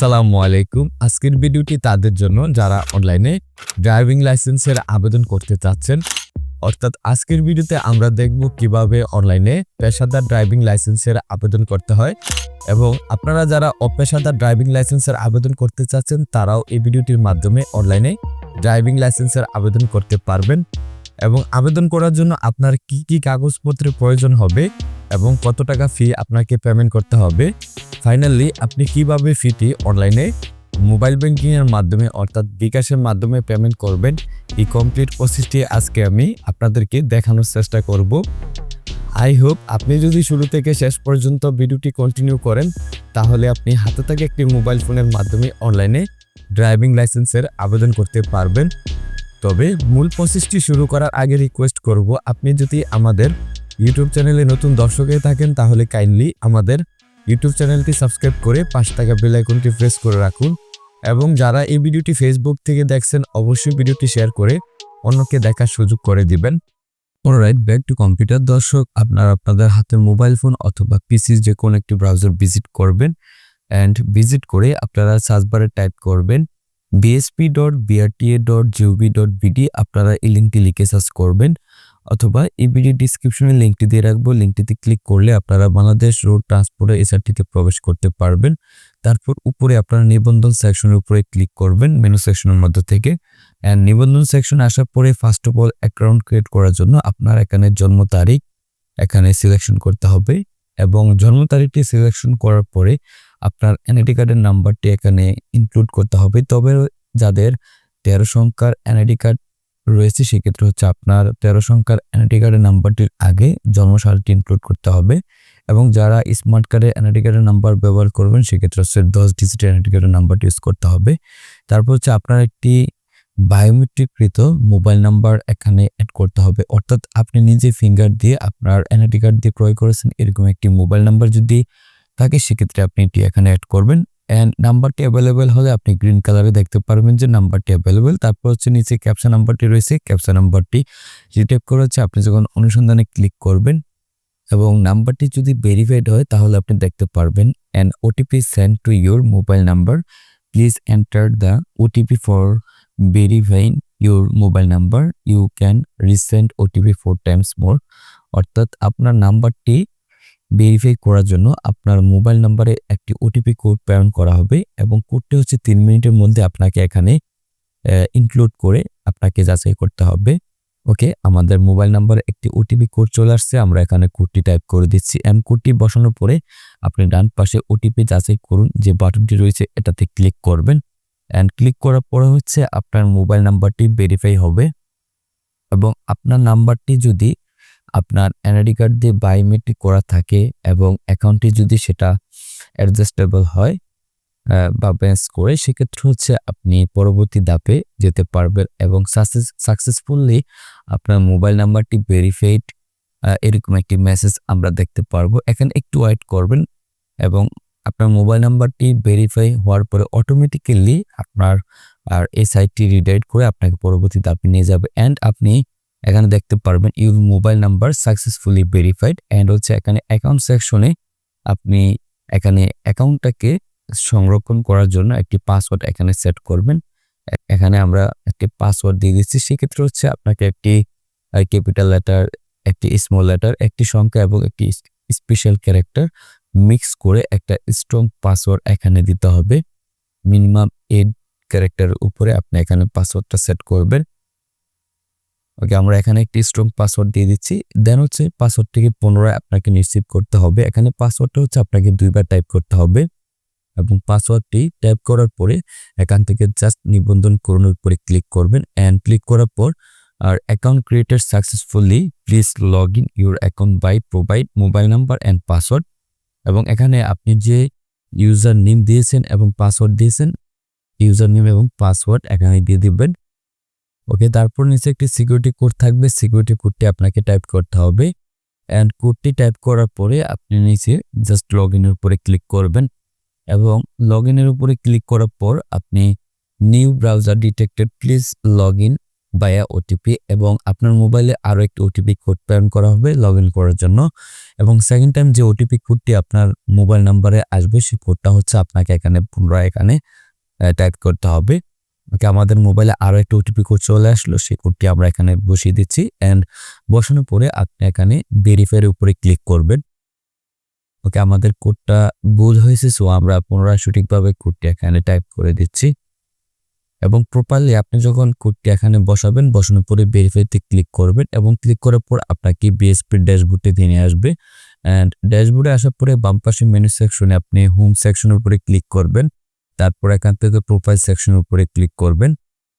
আসসালামু আলাইকুম। আজকের ভিডিওটি তাদের জন্য যারা অনলাইনে ড্রাইভিং লাইসেন্সের আবেদন করতে চাচ্ছেন, অর্থাৎ আজকের ভিডিওতে আমরা দেখব কীভাবে অনলাইনে পেশাদার ড্রাইভিং লাইসেন্সের আবেদন করতে হয় এবং আপনারা যারা অপেশাদার ড্রাইভিং লাইসেন্সের আবেদন করতে চাচ্ছেন, তারাও এই ভিডিওটির মাধ্যমে অনলাইনে ড্রাইভিং লাইসেন্সের আবেদন করতে পারবেন। এবং আবেদন করার জন্য আপনার কি কি কাগজপত্রের প্রয়োজন হবে এবং কত টাকা ফি আপনাকে পেমেন্ট করতে হবে? ফাইনালি আপনি কীভাবে ফিটি অনলাইনে মোবাইল ব্যাংকিং এর মাধ্যমে অর্থাৎ বিকাশের মাধ্যমে পেমেন্ট করবেন? এই কমপ্লিট প্রসেসটি আজকে আমি আপনাদেরকে দেখানোর চেষ্টা করব। আই হোপ আপনি যদি শুরু থেকে শেষ পর্যন্ত ভিডিওটি কন্টিনিউ করেন, তাহলে আপনি হাতে থাকা একটি মোবাইল ফোনের মাধ্যমে অনলাইনে ড্রাইভিং লাইসেন্সের আবেদন করতে পারবেন। তবে মূল প্রসেসটি শুরু করার আগে রিকোয়েস্ট করব, আপনি যদি আমাদের ইউটিউব চ্যানেলে নতুন দর্শক হয়ে থাকেন, তাহলে কাইন্ডলি আমাদের ইউটিউব চ্যানেলটি সাবস্ক্রাইব করে পাঁচ টাকা বেল আইকনটি প্রেস করে রাখুন এবং যারা এই ভিডিওটি ফেসবুক থেকে দেখছেন, অবশ্যই ভিডিওটি শেয়ার করে অন্যকে দেখার সুযোগ করে দিবেন। রাইট ব্যাক টু কম্পিউটার দর্শক, আপনারা আপনাদের হাতের মোবাইল ফোন অথবা পিসি যে কোনো একটি ব্রাউজার ভিজিট করবেন অ্যান্ড ভিজিট করে আপনারা সার্চ বারে টাইপ করবেন। BSP dot BRTA dot GOV dot BD আপনারা এই লিঙ্কটি লিখে সার্চ করবেন, অথবা এই ভিডিও ডিসক্রিপশনে লিঙ্কটি দিয়ে রাখব। লিঙ্কটিতে ক্লিক করলে আপনারা বাংলাদেশ রোড ট্রান্সপোর্টের এসআরটিতে প্রবেশ করতে পারবেন। তারপর উপরে আপনারা নিবন্ধন সেকশনের উপরে ক্লিক করবেন মেনু সেকশনের মধ্যে থেকে। অ্যান্ড নিবন্ধন সেকশনে আসার পরে first of all account create করার জন্য আপনার এখানে জন্ম তারিখ, এখানে সিলেকশন করতে হবে। এবং জন্ম তারিখটি সিলেকশন করার পরে আপনার এনআইডি কার্ডের নাম্বারটি এখানে ইনক্লুড করতে হবে। তবে যাদের তেরো সংখ্যার এনআইডি কার্ড রয়েছে, সেক্ষেত্রে হচ্ছে আপনার তেরো সংখ্যার এনআইডি কার্ডের নাম্বারটির আগে জন্মসালটি ইনক্লুড করতে হবে এবং যারা স্মার্ট কার্ডের এনআইডি কার্ডের নাম্বার ব্যবহার করবেন, সেক্ষেত্রে হচ্ছে দশ ডিজিটের এনআইডি কার্ডের নাম্বারটি ইউজ করতে হবে। তারপর হচ্ছে আপনার একটি বায়োমেট্রিককৃত মোবাইল নাম্বার এখানে অ্যাড করতে হবে। অর্থাৎ আপনি নিজে ফিঙ্গার দিয়ে আপনার এনআইডি কার্ড দিয়ে ক্রয় করেছেন, এরকম একটি মোবাইল নাম্বার যদি থাকে, সেক্ষেত্রে আপনি এটি এখানে অ্যাড করবেন। অ্যান্ড নাম্বারটি অ্যাভেলেবেল হলে আপনি গ্রিন কালারে দেখতে পারবেন যে নাম্বারটি অ্যাভেলেবেল তারপর হচ্ছে নিচে ক্যাপসা নাম্বারটি রয়েছে। ক্যাপসা নাম্বারটি যে টাইপ করে হচ্ছে আপনি যখন অনুসন্ধানে ক্লিক করবেন এবং নাম্বারটি যদি ভেরিফাইড হয়, তাহলে আপনি দেখতে পারবেন and OTP send to your mobile number please enter the OTP for verifying your mobile number you can resend OTP four times more অর্থাৎ আপনার নাম্বারটি ভেরিফাই করার জন্য আপনার মোবাইল নাম্বারে একটি ওটিপি কোড প্রেরণ করা হবে এবং কোডটি হচ্ছে তিন মিনিটের মধ্যে আপনাকে এখানে ইনক্লুড করে আপনাকে যাচাই করতে হবে। ওকে, আমাদের মোবাইল নাম্বারে একটি ওটিপি কোড চলে আসছে, আমরা এখানে কোডটি টাইপ করে দিচ্ছি। এম কোডটি বসানোর পরে আপনি ডান পাশে ওটিপি যাচাই করুন, যে বাটনটি রয়েছে এটাতে ক্লিক করবেন। অ্যান্ড ক্লিক করার পরে হচ্ছে আপনার মোবাইল নাম্বারটি ভেরিফাই হবে। এবং আপনার নাম্বারটি যদি আপনার এনআইডি কার্ড দিয়ে বায়োমেট্রিক করা থাকে এবং অ্যাকাউন্টটি যদি সেটা অ্যাডজাস্টেবল হয় বা ব্যাস করে, সেক্ষেত্রে হচ্ছে আপনি পরবর্তী ধাপে যেতে পারবেন এবং সাকসেসফুলি আপনার মোবাইল নাম্বারটি ভেরিফাইড এরকম একটি মেসেজ আমরা দেখতে পারব। এখানে একটু ওয়েট করবেন এবং আপনার মোবাইল নাম্বারটি ভেরিফাই হওয়ার পরে অটোমেটিক্যালি আপনার, আর এই সাইটটি রিডাইট করে আপনাকে পরবর্তী ধাপে নিয়ে যাবে। অ্যান্ড আপনি এখানে দেখতে পারবেন your mobile number successfully verified and হচ্ছে এখানে অ্যাকাউন্ট সেকশনে আপনি এখানে অ্যাকাউন্টটাকে সংরক্ষণ করার জন্য একটি পাসওয়ার্ড এখানে সেট করবেন। এখানে আমরা একটি পাসওয়ার্ড দিয়ে দিচ্ছি। সেক্ষেত্রে হচ্ছে আপনাকে একটি ক্যাপিটাল লেটার একটি স্মল লেটার একটি সংখ্যা এবং একটি স্পেশাল ক্যারেক্টার মিক্স করে একটা স্ট্রং পাসওয়ার্ড এখানে দিতে হবে। মিনিমাম এইট ক্যারেক্টারের উপরে আপনি এখানে পাসওয়ার্ডটা সেট করবেন। ওকে আমরা এখানে একটি স্ট্রং পাসওয়ার্ড দিয়ে দিচ্ছি। দেন হচ্ছে পাসওয়ার্ডটিকে পুনরায় আপনাকে নিশ্চিত করতে হবে। এখানে পাসওয়ার্ডটা হচ্ছে আপনাকে দুইবার টাইপ করতে হবে এবং পাসওয়ার্ডটি টাইপ করার পরে এখান থেকে জাস্ট নিবন্ধন করুনের উপরে ক্লিক করবেন অ্যান্ড ক্লিক করার পর আর account created successfully please log in your account by provide mobile number and password এবং এখানে আপনি যে ইউজার নেম দিয়েছেন এবং পাসওয়ার্ড দিয়েছেন ইউজার নেম এবং পাসওয়ার্ড এখানে দিয়ে দিবেন। ওকে, তারপর নিচে একটি সিকিউরিটি কোড থাকবে। সিকিউরিটি কোডটি আপনাকে টাইপ করতে হবে। অ্যান্ড কোডটি টাইপ করার পরে আপনি নিচে জাস্ট লগ ইনের উপরে ক্লিক করবেন এবং লগ ইনের উপরে ক্লিক করার পর আপনি new browser detected please log in via OTP এবং আপনার মোবাইলে আরও একটি ওটিপি কোড প্রেরণ করা হবে লগ ইন করার জন্য। এবং সেকেন্ড টাইম যে ওটিপি কোডটি আপনার মোবাইল নাম্বারে আসবে, সেই কোডটা হচ্ছে আপনাকে এখানে পুনরায় এখানে টাইপ করতে হবে। ওকে, আমাদের মোবাইলে আরও একটা ওটিপি কোড চলে আসলো, সেই কোডটি আমরা এখানে বসিয়ে দিচ্ছি। অ্যান্ড বসানোর পরে আপনি এখানে ভেরিফাইয়ের উপরে ক্লিক করবেন। ওকে, আমাদের কোডটা ভুল হয়েছে সো আমরা পুনরায় সঠিকভাবে কোডটি এখানে টাইপ করে দিচ্ছি। এবং প্রপারলি আপনি যখন কোডটি এখানে বসাবেন, বসানোর পরে ভেরিফাইতে ক্লিক করবেন এবং ক্লিক করার পর আপনাকে বিএসপি ড্যাশবোর্ডে দিয়ে নিয়ে আসবে। অ্যান্ড ড্যাশবোর্ডে আসার পরে বাম পাশে মেনু সেকশনে আপনি হোম সেকশনের উপরে ক্লিক করবেন। তারপর এখান থেকে প্রোফাইল সেকশনের উপরে ক্লিক করবেন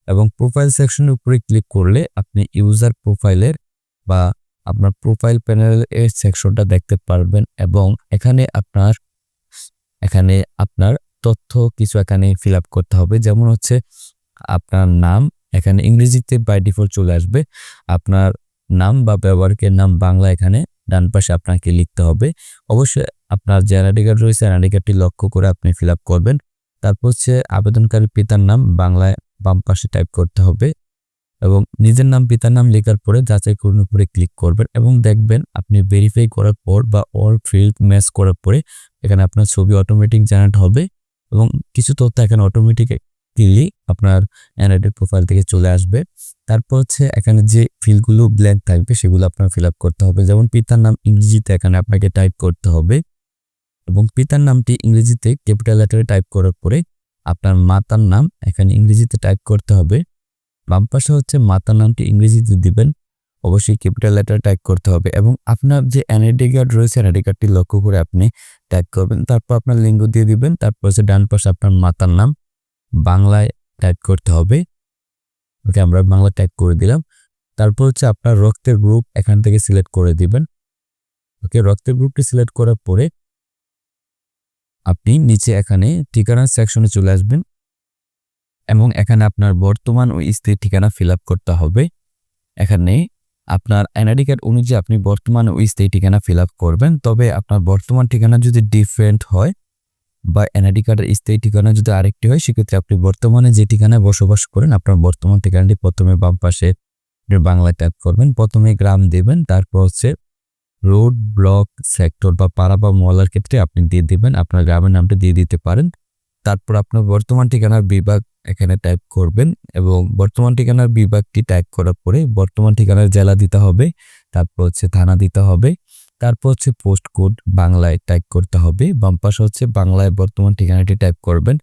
এবং প্রোফাইল সেকশনের উপরে ক্লিক করলে আপনি ইউজার প্রোফাইলের বা আপনার প্রোফাইল প্যানেলের সেকশনটা দেখতে পারবেন এবং এখানে আপনার এখানে আপনার তথ্য কিছু এখানে ফিল করতে হবে। যেমন হচ্ছে আপনার নাম, এখানে ইংরেজিতে বাই ডিফল্ট চলে আসবে। আপনার নাম বা ব্যবহারকের নাম বাংলা এখানে, ডান পাশে আপনাকে লিখতে হবে। অবশ্যই আপনার যে এনআইডি কার্ড রয়েছে এনআইডি কার্ডটি লক্ষ্য করে আপনি ফিল করবেন। তারপর হচ্ছে আবেদনকারী পিতার নাম বাংলায় বাম পাশে টাইপ করতে হবে এবং নিজের নাম, পিতার নাম লেখার পরে যাচাই করুন, উপরে ক্লিক করবেন এবং দেখবেন আপনি ভেরিফাই করার পর বা অল ফিল্ড ম্যাচ করার পরে এখানে আপনার ছবি অটোমেটিক জেনারেট হবে এবং কিছু তথ্য এখানে অটোমেটিক ক্লিকলি আপনার অ্যান্ড্রয়েডের প্রোফাইল থেকে চলে আসবে। তারপর হচ্ছে এখানে যে ফিল্ডগুলো ব্ল্যাঙ্ক থাকবে, সেগুলো আপনার ফিল আপ করতে হবে। যেমন পিতার নাম ইংরেজিতে এখানে আপনাকে টাইপ করতে হবে এবং পিতার নামটি ইংরেজিতে ক্যাপিটাল লেটারে টাইপ করার পরে আপনার মাতার নাম এখানে ইংরেজিতে টাইপ করতে হবে। বাম পাশে হচ্ছে মাতার নামটি ইংরেজিতে দিবেন, অবশ্যই ক্যাপিটাল লেটার টাইপ করতে হবে এবং আপনার যে এনআইডি কার্ড রয়েছে এনআইডি কার্ডটি লক্ষ্য করে আপনি টাইপ করবেন। তারপর আপনার লিঙ্গ দিয়ে দিবেন, তারপর হচ্ছে ডান পাশে আপনার মাতার নাম বাংলায় টাইপ করতে হবে। ওকে আমরা বাংলা টাইপ করে দিলাম। তারপর হচ্ছে আপনার রক্তের গ্রুপ এখান থেকে সিলেক্ট করে দিবেন। ওকে রক্তের গ্রুপটি সিলেক্ট করার পরে আপনি নিচে এখানে ঠিকানার সেকশনে চলে আসবেন এবং এখানে আপনার বর্তমান ও স্ত্রীর ঠিকানা ফিল করতে হবে। এখানে আপনার এনআইডি কার্ড অনুযায়ী আপনি বর্তমান ও স্থায়ী ঠিকানা ফিল করবেন। তবে আপনার বর্তমান ঠিকানা যদি ডিফারেন্ট হয় বা এনআইডি কার্ডের স্থায়ী ঠিকানা যদি আরেকটি হয়, সেক্ষেত্রে আপনি বর্তমানে যে ঠিকানায় বসবাস করেন, আপনার বর্তমান ঠিকানাটি প্রথমে বাম পাশে বাংলায় টাইপ করবেন, প্রথমে গ্রাম দেবেন, তারপর হচ্ছে রোড ব্লক সেক্টর বা পাড়া বা মহলার ক্ষেত্রে আপনি দিয়ে দেবেন, আপনার গ্রামের নামটা দিয়ে দিতে পারেন। তারপর আপনার বর্তমান ঠিকানার বিভাগ এখানে টাইপ করবেন এবং বর্তমান ঠিকানার বিভাগটি টাইপ করার পরে বর্তমান ঠিকানার জেলা দিতে হবে, তারপর হচ্ছে থানা দিতে হবে। তারপর হচ্ছে পোস্ট কোড বাংলায় টাইপ করতে হবে। বাম পাশে হচ্ছে বাংলায় বর্তমান ঠিকানাটি টাইপ করবেন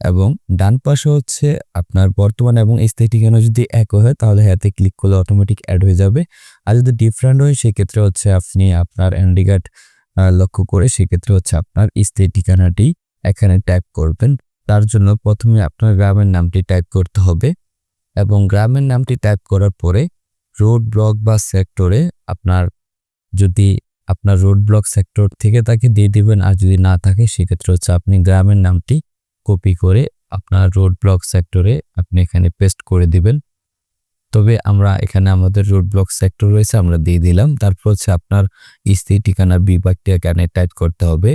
এবং ডান পাশে হচ্ছে আপনার বর্তমান এবং স্থায়ী ঠিকানা যদি এক হয়, তাহলে হাতে ক্লিক করলে অটোমেটিক অ্যাড হয়ে যাবে। আর যদি ডিফারেন্ট হয়, সেক্ষেত্রে হচ্ছে আপনি আপনার এনডি কার্ড লক্ষ্য করে সেক্ষেত্রে হচ্ছে আপনার স্থায়ী ঠিকানাটি এখানে টাইপ করবেন। তার জন্য প্রথমে আপনার গ্রামের নামটি টাইপ করতে হবে এবং গ্রামের নামটি টাইপ করার পরে রোড ব্লক বা সেক্টরে আপনার যদি আপনার রোড ব্লক সেক্টর থেকে তাকে দিয়ে দিবেন। আর যদি না থাকে, সেক্ষেত্রে হচ্ছে আপনি গ্রামের নামটি কপি করে আপনার রোড ব্লক সেক্টরে আপনি এখানে পেস্ট করে দিবেন। তবে আমরা এখানে আমাদের রোড ব্লক সেক্টর রয়েছে, আমরা দিয়ে দিলাম। তারপর হচ্ছে আপনার স্ত্রী ঠিকানার বিভাগটি এখানে টাইপ করতে হবে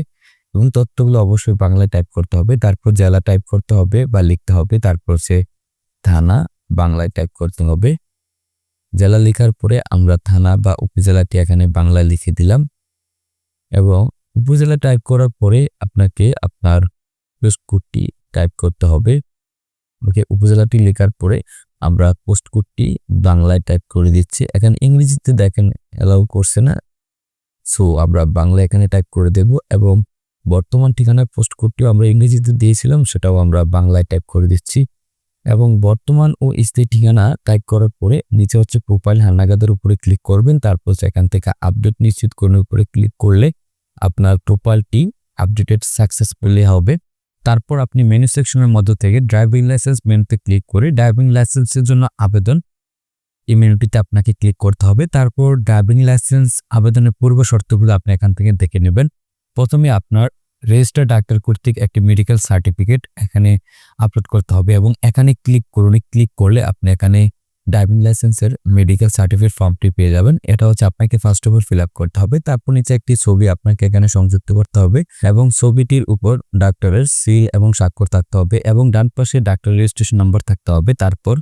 এবং তথ্যগুলো অবশ্যই বাংলায় টাইপ করতে হবে। তারপর জেলা টাইপ করতে হবে বা লিখতে হবে। তারপর হচ্ছে থানা বাংলায় টাইপ করতে হবে। জেলা লেখার পরে আমরা থানা বা উপজেলাটি এখানে বাংলায় লিখে দিলাম এবং উপজেলা টাইপ করার পরে আপনাকে আপনার পোস্ট কোডটি টাইপ করতে হবে। ওকে উপজেলাটি লেখার পরে আমরা পোস্ট কোডটি বাংলায় টাইপ করে দিচ্ছি। এখানে ইংরেজিতে দেখেন অ্যালাউ করছে না। সো আমরা বাংলা এখানে টাইপ করে দেব এবং বর্তমান ঠিকানার পোস্ট কোডটিও আমরা ইংরেজিতে দিয়েছিলাম, সেটাও আমরা বাংলায় টাইপ করে দিচ্ছি। এবং বর্তমান ও স্থায়ী ঠিকানা টাইপ করার পরে নিচে হচ্ছে প্রোফাইল হালনাগাদের উপরে ক্লিক করবেন। তারপর এখান থেকে আপডেট নিশ্চিত করার উপরে ক্লিক করলে আপনার প্রোফাইলটি আপডেটেড সাকসেসফুলি হবে। তারপর আপনি মেনু সেকশনের মধ্য থেকে ড্রাইভিং লাইসেন্স মেনুতে ক্লিক করে ড্রাইভিং লাইসেন্সের জন্য আবেদন এই মেনুটিতে আপনাকে ক্লিক করতে হবে। তারপর ড্রাইভিং লাইসেন্স আবেদনের পূর্ব শর্তগুলো আপনি এখান থেকে দেখে নেবেন। প্রথমে আপনার রেজিস্টার ডাক্তার কর্তৃক একটি মেডিকেল সার্টিফিকেট এখানে আপলোড করতে হবে এবং এখানে ক্লিক করুন। ক্লিক করলে আপনি এখানে ড্রাইভিং লাইসেন্সের মেডিকেল সার্টিফিকেট ফর্মটি পেয়ে যাবেন। এটা হচ্ছে আপনাকে first of all fill up করতে হবে। তারপর নিচে একটি ছবি আপনাকে এখানে সংযুক্ত করতে হবে এবং ছবিটির উপর ডাক্তারের সিল এবং স্বাক্ষর থাকতে হবে এবং ডান পাশে ডাক্তার রেজিস্ট্রেশন নাম্বার থাকতে হবে। তারপর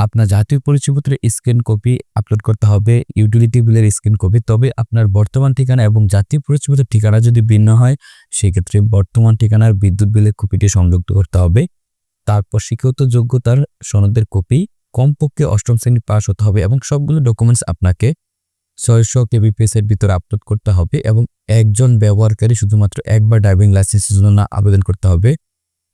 আপনার জাতীয় পরিচয়পত্রের স্ক্যান কপি আপলোড করতে হবে ইউটিলিটি বিলের স্ক্যান কপি। তবে আপনার বর্তমান ঠিকানা এবং জাতীয় পরিচয়পত্রের ঠিকানা যদি ভিন্ন হয়, সেক্ষেত্রে বর্তমান ঠিকানার বিদ্যুৎ বিলের কপিটি সংযুক্ত করতে হবে। তারপর শিক্ষিত যোগ্যতার সনদের কপি কমপক্ষে অষ্টম শ্রেণি পাস হতে হবে এবং সবগুলো ডকুমেন্টস আপনাকে ছয়শো কেবিপিএস এর ভিতরে আপলোড করতে হবে এবং একজন ব্যবহারকারী শুধুমাত্র একবার ড্রাইভিং লাইসেন্সের জন্য আবেদন করতে হবে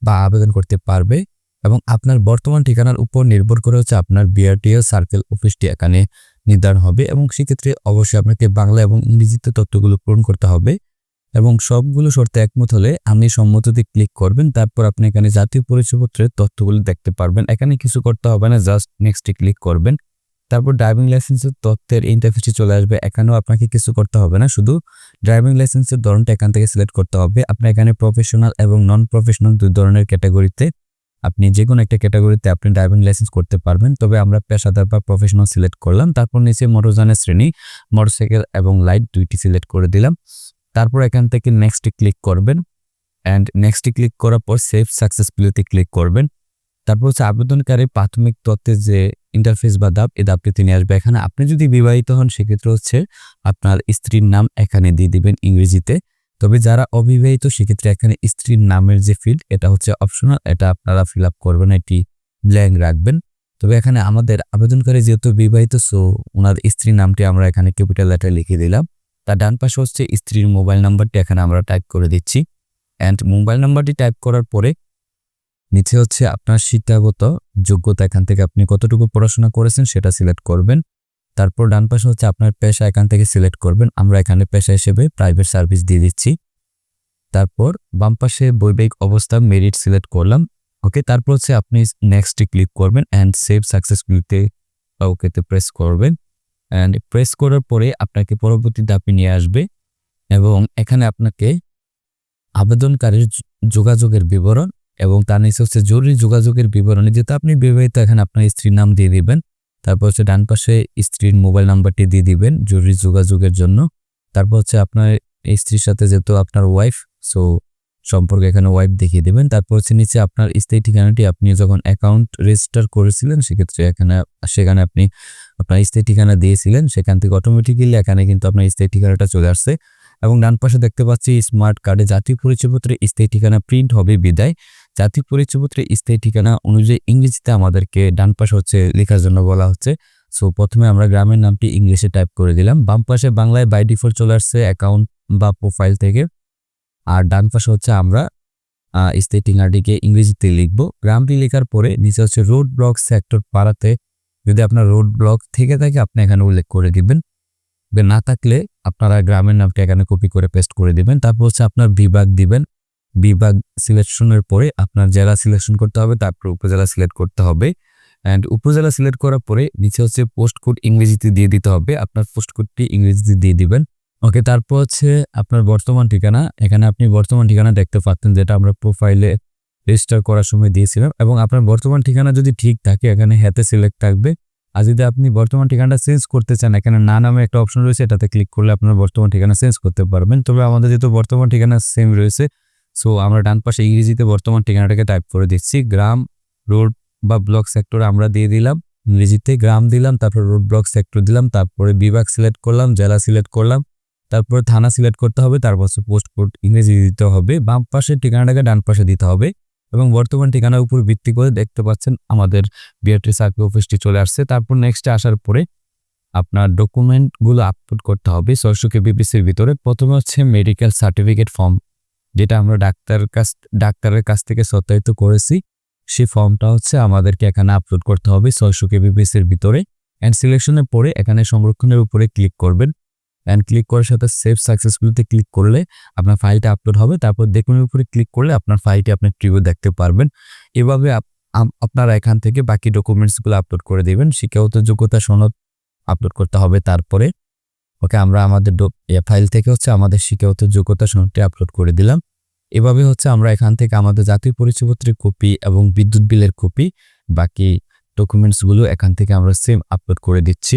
বা আবেদন করতে পারবে। এবং আপনার বর্তমান ঠিকানার উপর নির্ভর করে হচ্ছে আপনার বিআরটিএল সার্কেল অফিসটি এখানে নির্ধারণ হবে এবং সেক্ষেত্রে অবশ্যই আপনাকে বাংলা এবং ইংরেজিতে তথ্যগুলো পূরণ করতে হবে এবং সবগুলো শর্তে একমত হলে আপনি সম্মতিতে ক্লিক করবেন, তারপর আপনি এখানে জাতীয় পরিচয়পত্রের তথ্যগুলো দেখতে পারবেন। এখানে কিছু করতে হবে না জাস্ট নেক্সটে ক্লিক করবেন। তারপর ড্রাইভিং লাইসেন্সের তথ্যের ইন্টারফেসটি চলে আসবে। এখানেও আপনাকে কিছু করতে হবে না, শুধু ড্রাইভিং লাইসেন্সের ধরনটা এখান থেকে সিলেক্ট করতে হবে। আপনি এখানে প্রফেশনাল এবং নন প্রফেশনাল দুই ধরনের ক্যাটাগরিতে আপনি যে কোনো একটা ক্যাটাগরিতে আপনি ড্রাইভিং লাইসেন্স করতে পারবেন। তবে আমরা পেশাদার বা প্রফেশনাল সিলেক্ট করলাম। তারপর নিচে মোটরযানের শ্রেণি মোটরসাইকেল এবং লাইট দুইটি সিলেক্ট করে দিলাম। তারপর এখান থেকে নেক্সটে ক্লিক করবেন। অ্যান্ড নেক্সটে ক্লিক করার পর সেভ সাকসেসফুলিতে ক্লিক করবেন। তারপর হচ্ছে আবেদনকারী প্রাথমিক তত্ত্বের যে ইন্টারফেস বা দাব এ দাবটি তিনি আসবে। এখানে আপনি যদি বিবাহিত হন, সেক্ষেত্রে হচ্ছে আপনার স্ত্রীর নাম এখানে দিয়ে দিবেন ইংরেজিতে। তবে যারা অবিবাহিত, সেক্ষেত্রে এখানে স্ত্রীর নামের যে ফিল্ড এটা হচ্ছে অপশনাল এটা আপনারা ফিল আপ করবেন, এটি ব্ল্যাঙ্ক রাখবেন। তবে এখানে আমাদের আবেদনকারী যেহেতু বিবাহিত সো ওনার স্ত্রীর নামটি আমরা এখানে ক্যাপিটাল লেটার লিখে দিলাম। তার ডান পাশে হচ্ছে স্ত্রীর মোবাইল নাম্বারটি এখানে আমরা টাইপ করে দিচ্ছি। অ্যান্ড মোবাইল নাম্বারটি টাইপ করার পরে, নিচে হচ্ছে আপনার শিক্ষাগত যোগ্যতা, এখান থেকে আপনি কতটুকু পড়াশোনা করেছেন, সেটা সিলেক্ট করবেন। তারপর ডান পাশে হচ্ছে আপনার পেশা, এখান থেকে সিলেক্ট করবেন। আমরা এখানে পেশা হিসেবে প্রাইভেট সার্ভিস দিয়ে দিচ্ছি। তারপর বাম পাশে বৈবাহিক অবস্থা মেরিট সিলেক্ট করলাম। ওকে তারপর হচ্ছে আপনি নেক্সটে ক্লিক করবেন অ্যান্ড সেভ সাকসেসফুলিতে ওকেতে প্রেস করবেন। অ্যান্ড প্রেস করার পরে আপনাকে পরবর্তী ধাপে নিয়ে আসবে এবং এখানে আপনাকে আবেদনকারীর যোগাযোগের বিবরণ এবং তার নিচে হচ্ছে জরুরি যোগাযোগের বিবরণী যেহেতু আপনি বিবাহিত, এখানে আপনার স্ত্রীর নাম দিয়ে দিবেন। তারপর হচ্ছে ডান পাশে স্ত্রীর মোবাইল নাম্বারটি দিয়ে দিবেন জরুরি যোগাযোগের জন্য। তারপর হচ্ছে আপনার স্ত্রীর সাথে যেহেতু আপনার ওয়াইফ সো সম্পর্কে এখানে ওয়াইফ দেখিয়ে দেবেন। তারপর হচ্ছে নিচে আপনার স্থায়ী ঠিকানাটি, আপনি যখন অ্যাকাউন্ট রেজিস্টার করেছিলেন, সেক্ষেত্রে এখানে, সেখানে আপনি আপনার স্থায়ী ঠিকানা দিয়েছিলেন, সেখান থেকে অটোমেটিক্যালি এখানে কিন্তু আপনার স্থায়ী ঠিকানাটা চলে আসছে। এবং ডান পাশে দেখতে পাচ্ছি স্মার্ট কার্ডে জাতীয় পরিচয়পত্রে স্থায়ী ঠিকানা প্রিন্ট হবে বিদায়। জাতীয় পরিচয়পত্রে স্থায়ী ঠিকানা অনুযায়ী ইংরেজিতে আমাদেরকে ডান পাশে হচ্ছে লেখার জন্য বলা হচ্ছে। সো, প্রথমে আমরা গ্রামের নামটি ইংলিশে টাইপ করে দিলাম। বাম পাশে বাংলায় বাই ডিফল্ট চলে আসছে অ্যাকাউন্ট বা প্রোফাইল থেকে। আর ডান পাশে হচ্ছে আমরা স্থায়ী ঠিকানাটিকে ইংরেজিতে লিখব। গ্রামটি লেখার পরে নিচে হচ্ছে রোড ব্লক সেক্টর পাড়াতে যদি আপনার রোড ব্লক থেকে থাকে, আপনি এখানে উল্লেখ করে দিবেন। না থাকলে আপনারা গ্রামের নামটি এখানে কপি করে পেস্ট করে দিবেন। তারপর হচ্ছে আপনার বিভাগ দিবেন। বিভাগ সিলেকশনের পরে আপনার জেলা সিলেকশন করতে হবে, তারপর উপজেলা সিলেক্ট করতে হবে। অ্যান্ড উপজেলা সিলেক্ট করার পরে নিচে হচ্ছে পোস্ট কোড ইংরেজিতে দিয়ে দিতে হবে। আপনার পোস্ট কোডটি ইংরেজিতে দিয়ে দিবেন। ওকে তারপর হচ্ছে আপনার বর্তমান ঠিকানা। এখানে আপনি বর্তমান ঠিকানা দেখতে পাচ্ছেন, যেটা আমরা প্রোফাইলে রেজিস্টার করার সময় দিয়েছিলাম। এবং আপনার বর্তমান ঠিকানা যদি ঠিক থাকে, এখানে হ্যাতে সিলেক্ট থাকবে। আর যদি আপনি বর্তমান ঠিকানাটা চেঞ্জ করতে চান, এখানে না নামে একটা অপশন রয়েছে, এটাতে ক্লিক করলে আপনার বর্তমান ঠিকানা চেঞ্জ করতে পারবেন। তবে আমাদের যেহেতু বর্তমান ঠিকানা সেম রয়েছে সো আমরা ডান পাশে ইংরেজিতে বর্তমান ঠিকানাটাকে টাইপ করে দিচ্ছি, গ্রাম রোড বা ব্লক সেক্টর আমরা দিয়ে দিলাম, ইংরেজিতে গ্রাম দিলাম, তারপর রোড ব্লক সেক্টর দিলাম, তারপরে বিভাগ সিলেক্ট করলাম, জেলা সিলেক্ট করলাম, তারপর থানা সিলেক্ট করতে হবে, তারপর পোস্ট কোড ইংরেজি দিতে হবে, বাম পাশের ঠিকানাটাকে ডান পাশে দিতে হবে এবং বর্তমান ঠিকানার উপর ভিত্তি করে দেখতে পাচ্ছেন আমাদের বিআরটি সার্কেল অফিসটি চলে আসছে, তারপর নেক্সটে আসার পরে আপনার ডকুমেন্টগুলো আপলোড করতে হবে, ছয়শো কেবিপিসির ভিতরে, প্রথমে হচ্ছে মেডিকেল সার্টিফিকেট ফর্ম যেটা আমরা ডাক্তার কাছ, ডাক্তারের কাছ থেকে সত্যায়িত করেছি সেই ফর্মটা হচ্ছে আমাদেরকে এখানে আপলোড করতে হবে ছয়শো কেবিপিসির ভিতরে। অ্যান্ড সিলেকশনের পরে এখানে সংরক্ষণের উপরে ক্লিক করবেন। অ্যান্ড ক্লিক করার সাথে সেভ সাকসেসফুলিতে ক্লিক করলে আপনার ফাইলটা আপলোড হবে। তারপর দেখুনের উপরে ক্লিক করলে আপনার ফাইলটি আপনি ট্রিভিউ দেখতে পারবেন। এভাবে আপনারা এখান থেকে বাকি ডকুমেন্টসগুলো আপলোড করে দেবেন। শিক্ষাগত যোগ্যতা সনদ আপলোড করতে হবে তারপরে। ওকে আমরা আমাদের ফাইল থেকে হচ্ছে আমাদের শিক্ষাগত যোগ্যতা সনদটি আপলোড করে দিলাম। এভাবে হচ্ছে আমরা এখান থেকে আমাদের জাতীয় পরিচয়পত্রের কপি এবং বিদ্যুৎ বিলের কপি বাকি ডকুমেন্টসগুলো এখান থেকে আমরা সেম আপলোড করে দিচ্ছি।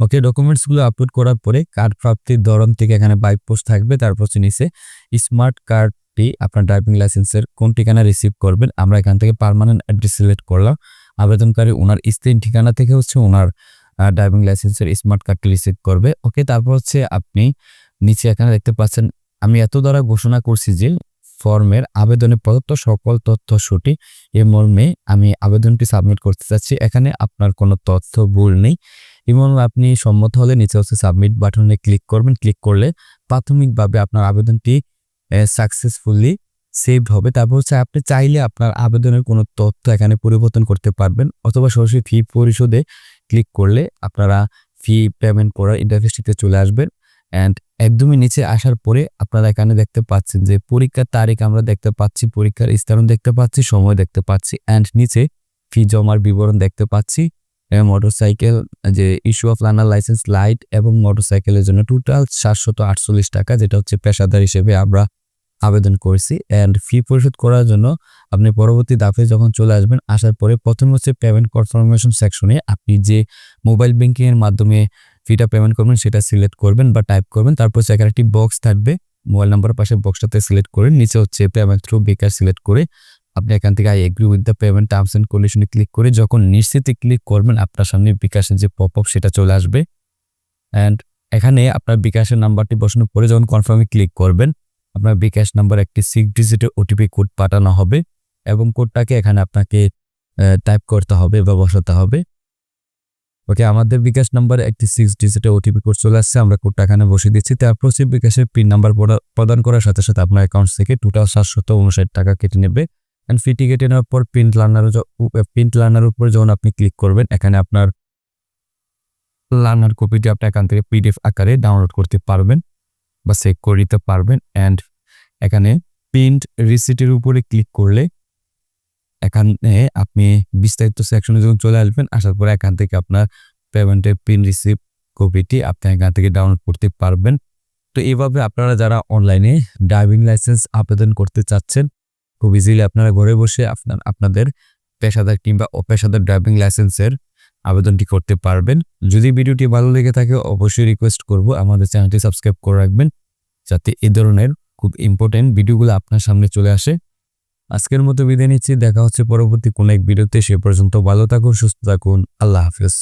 ওকে ডকুমেন্টসগুলো আপলোড করার পরে কার্ড প্রাপ্তির ধরন থেকে এখানে বাই পোস্ট থাকবে, তারপর হচ্ছে নিচে স্মার্ট কার্ডটি আপনার ড্রাইভিং লাইসেন্সের কোন ঠিকানা রিসিভ করবেন, আমরা এখান থেকে পারমানেন্ট অ্যাড্রেস সিলেক্ট করলাম। আবেদনকারী ওনার স্ত্রীর ঠিকানা থেকে হচ্ছে ওনার ড্রাইভিং লাইসেন্সের স্মার্ট কার্ডটি রিসিভ করবে। ওকে তারপর হচ্ছে আপনি নিচে এখানে দেখতে পাচ্ছেন, আমি এত দ্বারা ঘোষণা করছি যে ফর্মের আবেদনে প্রদত্ত সকল তথ্য সঠিক এ মর্মে আমি আবেদনটি সাবমিট করতে চাচ্ছি। এখানে আপনার কোনো তথ্য ভুল নেই। মর্মে আপনি সম্মত হলে নিচে হচ্ছে সাবমিট বাটনে ক্লিক করবেন। ক্লিক করলে প্রাথমিকভাবে আপনার আবেদনটি সাকসেসফুলি সেভড হবে। তারপর হচ্ছে আপনি চাইলে আপনার আবেদনের কোনো তথ্য এখানে পরিবর্তন করতে পারবেন। অথবা সরাসরি ফি পরিশোধে ক্লিক করলে আপনারা ফি পেমেন্ট করার ইন্টারফেসটিতে চলে আসবেন অ্যান্ড একদমই নিচে আসার পরে আপনারা এখানে দেখতে পাচ্ছেন যে পরীক্ষার তারিখ আমরা দেখতে পাচ্ছি, পরীক্ষার স্থান দেখতে পাচ্ছি, সময় দেখতে পাচ্ছি অ্যান্ড নিচে ফি জমার বিবরণ দেখতে পাচ্ছি মোটরসাইকেল যে issue of learner licence light এবং মোটরসাইকেলের জন্য টোটাল সাতশত আটচল্লিশ টাকা যেটা হচ্ছে পেশাদার হিসেবে আমরা আবেদন করেছি অ্যান্ড ফি পরিশোধ করার জন্য আপনি পরবর্তী দাফে যখন চলে আসবেন, আসার পরে প্রথম হচ্ছে পেমেন্ট কনফার্মেশন সেকশনে আপনি যে মোবাইল ব্যাঙ্কিংয়ের মাধ্যমে ফিটা পেমেন্ট করবেন সেটা সিলেক্ট করবেন বা টাইপ করবেন। তারপর সেখানে একটি বক্স থাকবে মোবাইল নাম্বার পাশে বক্সটাতে সিলেক্ট করে নিচে হচ্ছে পেমেন্ট থ্রু বেকার সিলেক্ট করে আপনি এখান থেকে I agree with the payment terms and কন্ডিশনে ক্লিক করে যখন নিশ্চিতে ক্লিক করবেন, আপনার সামনে বিকাশের যে পপ আপ সেটা চলে আসবে। অ্যান্ড এখানে আপনার বিকাশের নাম্বারটি বসানোর পরে যখন কনফার্মে ক্লিক করবেন আপনার বিকাশ নাম্বার একটি সিক্স ডিজিটের ওটিপি কোড পাঠানো হবে এবং কোডটাকে এখানে আপনাকে টাইপ করতে হবে বা বসাতে হবে। ওকে আমাদের বিকাশ নাম্বার একটি সিক্স ডিজিটের ওটিপি কোড চলে আসছে, আমরা কোডটা এখানে বসিয়ে দিচ্ছি। তারপর সেই বিকাশের পিন নাম্বার প্রদান করার সাথে সাথে আপনার অ্যাকাউন্ট থেকে টোটাল সাতশত উনষাট টাকা কেটে নেবে। অ্যান্ড ফিটি কেটে নেওয়ার পর প্রিন্ট লার্নার প্রিন্ট লার্নার উপর যখন আপনি ক্লিক করবেন, এখানে আপনার লার্নার কপিটি আপনি এখান থেকে পিডিএফ আকারে ডাউনলোড করতে পারবেন। বা চেক করে নিতে পারবেন অ্যান্ড এখানে প্রিন্ট রিসিটের উপরে ক্লিক করলে এখানে আপনি বিস্তারিত সেকশনে যখন চলে আসবেন। আসার পরে এখান থেকে আপনার পেমেন্টের প্রিন্ট রিসিপ্ট কপিটি আপনি এখান থেকে ডাউনলোড করতে পারবেন। তো এইভাবে আপনারা যারা অনলাইনে ড্রাইভিং লাইসেন্স আবেদন করতে চাচ্ছেন, খুব ইজিলি আপনারা ঘরে বসে আপনার, আপনাদের পেশাদার কিংবা অপেশাদার ড্রাইভিং লাইসেন্সের আবেদনটি করতে পারবেন। যদি ভিডিওটি ভালো লেগে থাকে, অবশ্যই রিকোয়েস্ট করব। আমাদের চ্যানেলটি সাবস্ক্রাইব করে রাখবেন, যাতে এ ধরনের খুব ইম্পর্টেন্ট ভিডিওগুলো আপনার সামনে চলে আসে। আজকের মতো বিদায় নিচ্ছি। দেখা হচ্ছে পরবর্তী কোনো এক ভিডিওতে। সে পর্যন্ত ভালো থাকুন, সুস্থ থাকুন। আল্লাহ হাফিজ।